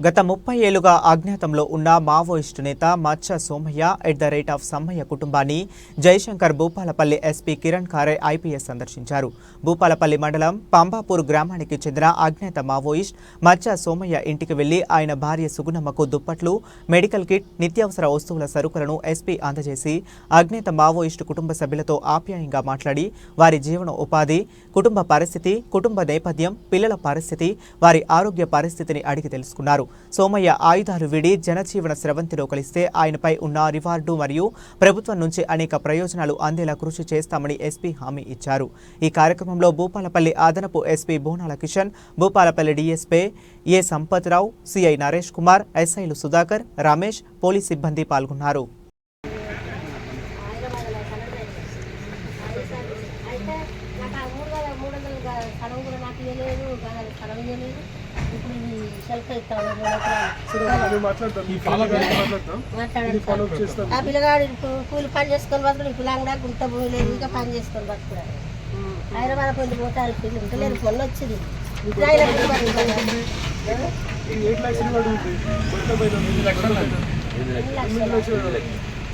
గత ముప్పై ఏళ్ళుగా అజ్ఞాతంలో ఉన్న మావోయిస్టు నేత Machcha Somaiah at the rate of Sammaiah కుటుంబాన్ని జయశంకర్ భూపాలపల్లి ఎస్పీ కిరణ్ కారే ఐపీఎస్ సందర్శించారు. భూపాలపల్లి మండలం పంబాపూర్ గ్రామానికి చెందిన అజ్ఞాత మావోయిస్ట్ మచ్చ సోమయ్య ఇంటికి వెళ్ళి ఆయన భార్య సుగుణమ్మకు దుప్పట్లు మెడికల్ కిట్ నిత్యావసర వస్తువుల సరుకులను ఎస్పీ అందజేసి అజ్ఞాత మావోయిస్టు కుటుంబ సభ్యులతో ఆప్యాయంగా మాట్లాడి వారి జీవన ఉపాధి కుటుంబ పరిస్థితి కుటుంబ నేపథ్యం పిల్లల పరిస్థితి వారి ఆరోగ్య పరిస్థితిని అడిగి తెలుసుకున్నారు. సోమయ్య ఆయుధాలు విడి జనజీవన స్రవంతిలో కలిస్తే ఆయనపై ఉన్న రివార్డు మరియు ప్రభుత్వం నుంచి అనేక ప్రయోజనాలు అందేలా కృషి చేస్తామని ఎస్పీ హామీ ఇచ్చారు. ఈ కార్యక్రమంలో భూపాలపల్లి అదనపు SP Bonala Kishan Bhupalpally DSP A Sampathrao CI Naresh Kumar ఎస్ఐలు సుధాకర్ రమేష్ పోలీస్ సిబ్బంది పాల్గొన్నారు అయితే నాకు ఆ మూడు వందల స్థలం కూడా నాకు ఇవ్వలేదు స్థలం ఇవ్వలేదు ఇప్పుడు సెల్ఫ్ ఇస్తాను ఆ పిల్లగాడు కూలి పని చేసుకొని బతుకుడు ఇప్పుడు కూడా గుంట భూమి లేదు ఇంకా పని చేసుకొని బతుకుడాడు హైదరాబాద్ పోయి పోతారు పిల్లలు. వచ్చింది. ఇంకా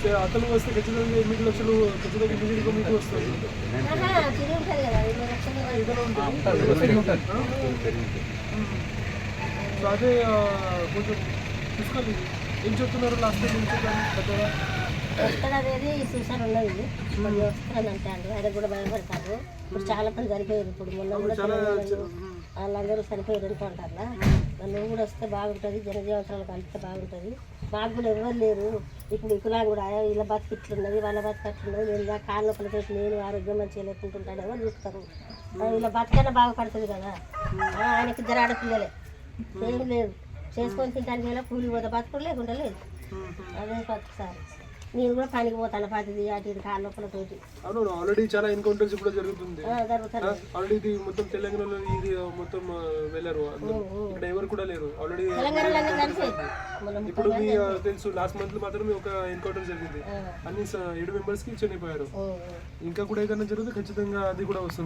చే- అతను వస్తే ఖచ్చితంగా ఎనిమిది లక్షలు ఖచ్చితంగా ఇంటికి సో అదే కొంచెం చూసుకోండి ఏం చెప్తున్నారు లాస్ట్ టైం ఏం చెప్పారు? పెద్దగా? ఎక్కడ అనేది చూసాను ఉన్నది మరి వస్తాను అంటాడు ఆయన కూడా భయపడతారు. ఇప్పుడు చాలా మంది చనిపోయారు ఇప్పుడు మొన్న కూడా వాళ్ళందరూ చనిపోయారు అనుకుంటారా నువ్వు కూడా వస్తే బాగుంటుంది. జనజీవనాలకు కలిస్తే బాగుంటుంది. మాకు కూడా ఎవరు లేరు. ఇప్పుడు ఇకులా కూడా వీళ్ళ బతుకు ఇట్లున్నది వాళ్ళ బతుకు అట్లున్నది నేను కాళ్ళ పెట్టి నేను ఆరోగ్యం మంచిగా లేకుంటుంటాను ఎవరు చూస్తారు వీళ్ళ బతుకైనా బాగుపడుతుంది కదా. ఆయనకి ఇద్దరు ఆడపిల్లలే. ఏం లేదు. చేసుకొని తింటానికి వెళ్ళా కూలి పోతే బతుకుడు లేకుండా లేదు. అదే బతుకు సార్ నేను కూడా పనికి పోతాను పది అటు ఇటు కాళ్ళ తోటి. అవును ఆల్రెడీ చాలా ఎన్కౌంటర్స్ ఇప్పుడు జరుగుతుంది. ఆల్రెడీ ఇది మొత్తం తెలంగాణలో ఇది మొత్తం వెళ్ళారు. ఇక్కడ ఎవరు కూడా లేరు. ఆల్రెడీ తెలంగాణలో ఇప్పుడు మీ తెలుసు లాస్ట్ మంత్ మాత్రమే ఒక ఎన్కౌంటర్ జరిగింది. అన్ని ఏడు మెంబర్స్కి చనిపోయారు ఇంకా కూడా ఏదైనా జరిగితే ఖచ్చితంగా అది కూడా వస్తుంది.